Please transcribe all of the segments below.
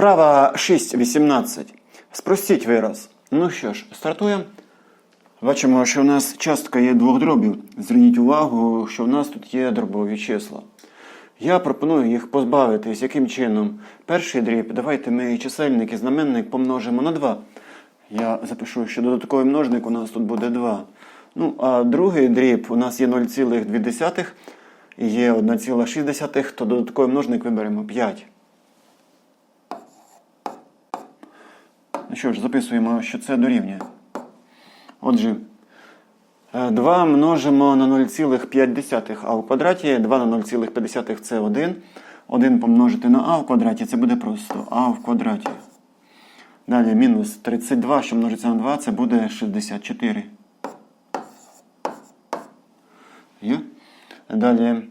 Вправа 6.18. Спростіть вираз. Ну що ж, стартуємо. Бачимо, що в нас частка є двох дробів. Зверніть увагу, що в нас тут є дробові числа. Я пропоную їх позбавитись. Яким чином? Перший дріб, давайте ми чисельник і знаменник помножимо на 2. Я запишу, що додатковий множник у нас тут буде 2. Ну, а другий дріб у нас є 0,2 і є 1,6, то додатковий множник виберемо 5. Ну що ж, записуємо, що це дорівнює. Отже, е, 2 множимо на 0,5 а в квадраті 2 на 0,5 це 1. 1 помножити на а в квадраті це буде просто а в квадраті. Далі мінус 32, що множиться на 2, це буде 64. Є? Далі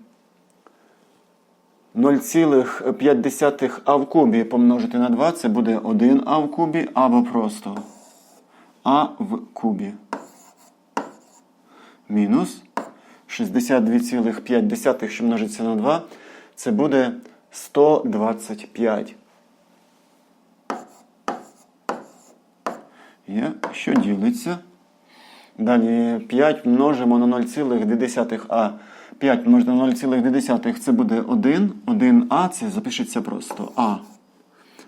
0,5 а в кубі помножити на 2, це буде 1 а в кубі або просто а в кубі. Мінус 62,5, що множиться на 2, це буде 125. Є, що ділиться? Далі 5 множимо на 0,2, а 5 множимо на 0,2 це буде 1. 1а це запишеться просто А.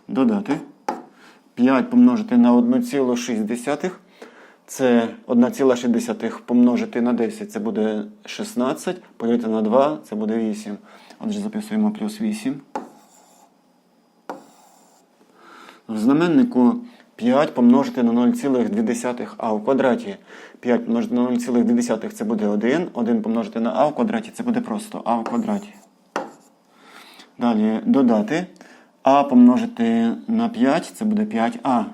Додати. 5 помножити на 1,6. Це 1,6 помножити на 10, це буде 16. Поділити на 2, це буде 8. Отже, записуємо плюс 8. В знаменнику 5 помножити на 0,2 а в квадраті. 5 помножити на 0,2 це буде 1. 1 помножити на а в квадраті це буде просто а в квадраті. Далі додати. А помножити на 5 це буде 5а.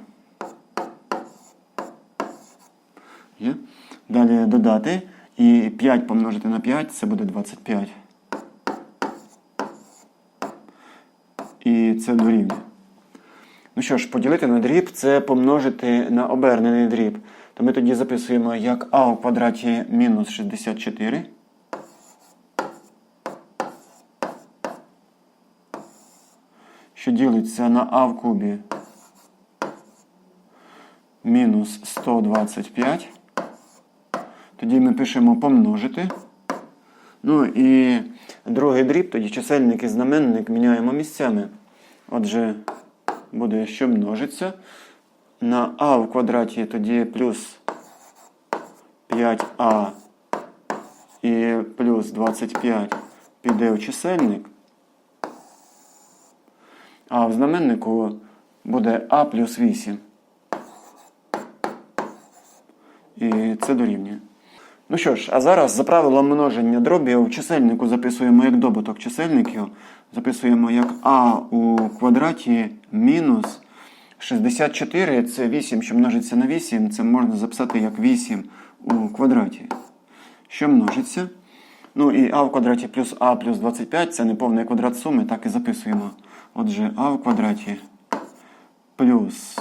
Є? Далі додати. І 5 помножити на 5 це буде 25. І це дорівнює. Ну що ж, поділити на дріб це помножити на обернений дріб. То ми тоді записуємо як а у квадраті мінус 64. Що ділиться на а в кубі мінус 125. Тоді ми пишемо помножити. Ну і другий дріб, тоді чисельник і знаменник міняємо місцями. Отже, буде, що множиться. На а в квадраті тоді плюс 5а і плюс 25 піде у чисельник. А в знаменнику буде а плюс 8. І це дорівнює. Ну що ж, а зараз за правилом множення дробів в чисельнику записуємо як добуток чисельників. Записуємо як а у квадраті мінус 64. Це 8, що множиться на 8. Це можна записати як 8 у квадраті. Що множиться? Ну і а в квадраті плюс а плюс 25 це неповний квадрат суми, так і записуємо. Отже, а в квадраті плюс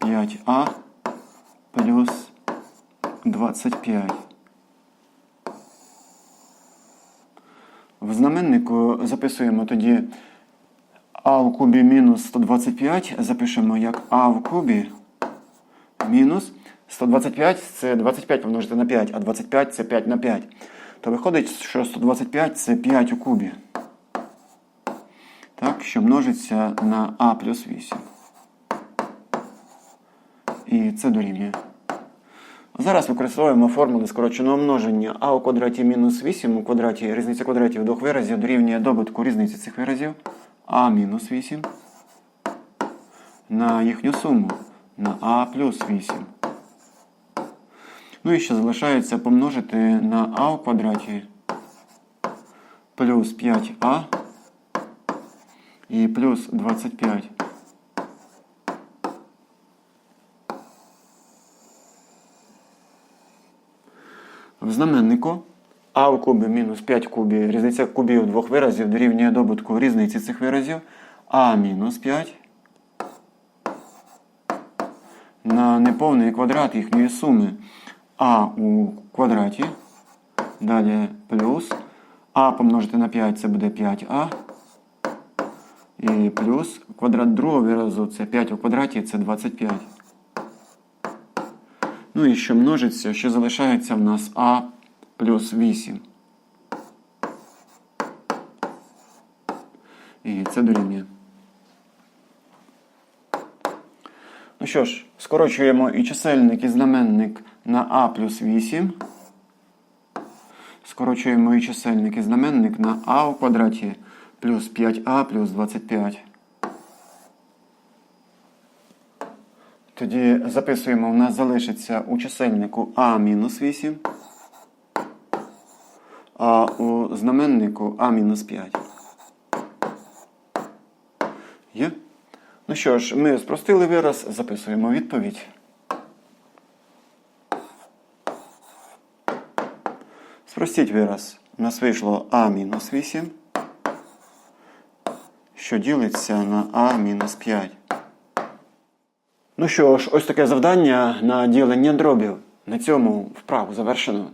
5а плюс 25. В знаменнику записуємо тоді а в кубі мінус 125. Запишемо як а в кубі мінус 125 це 25 помножити на 5, а 25 це 5 на 5. То виходить, що 125 це 5 у кубі. Так, що множиться на а плюс 8. І це дорівнює. Зараз використовуємо формули скороченого множення а у квадраті мінус 8 у квадраті різниця квадратів двох виразів дорівнює добутку різниці цих виразів а мінус 8 на їхню суму на а плюс 8. Ну і ще залишається помножити на а у квадраті плюс 5а і плюс 25. В знаменнику. А у кубі мінус 5 кубів, різниця кубів двох виразів дорівнює добутку різниці цих виразів. А мінус 5 на неповний квадрат їхньої суми. А у квадраті. Далі плюс. А помножити на 5 це буде 5а І плюс квадрат другого виразу це 5 у квадраті, це 25. Ну і що множиться, що залишається в нас а плюс 8. І це дорівнює. Ну що ж, скорочуємо і чисельник, і знаменник на а плюс 8. Скорочуємо і чисельник, і знаменник на а у квадраті плюс 5а плюс 25. Тоді записуємо, у нас залишиться у чисельнику а мінус 8, а у знаменнику а мінус 5. Є? Ну що ж, ми спростили вираз, записуємо відповідь. Спростіть вираз. У нас вийшло а мінус 8, що ділиться на а мінус 5. Що ж, ось таке завдання на ділення дробів. На цьому вправу завершено.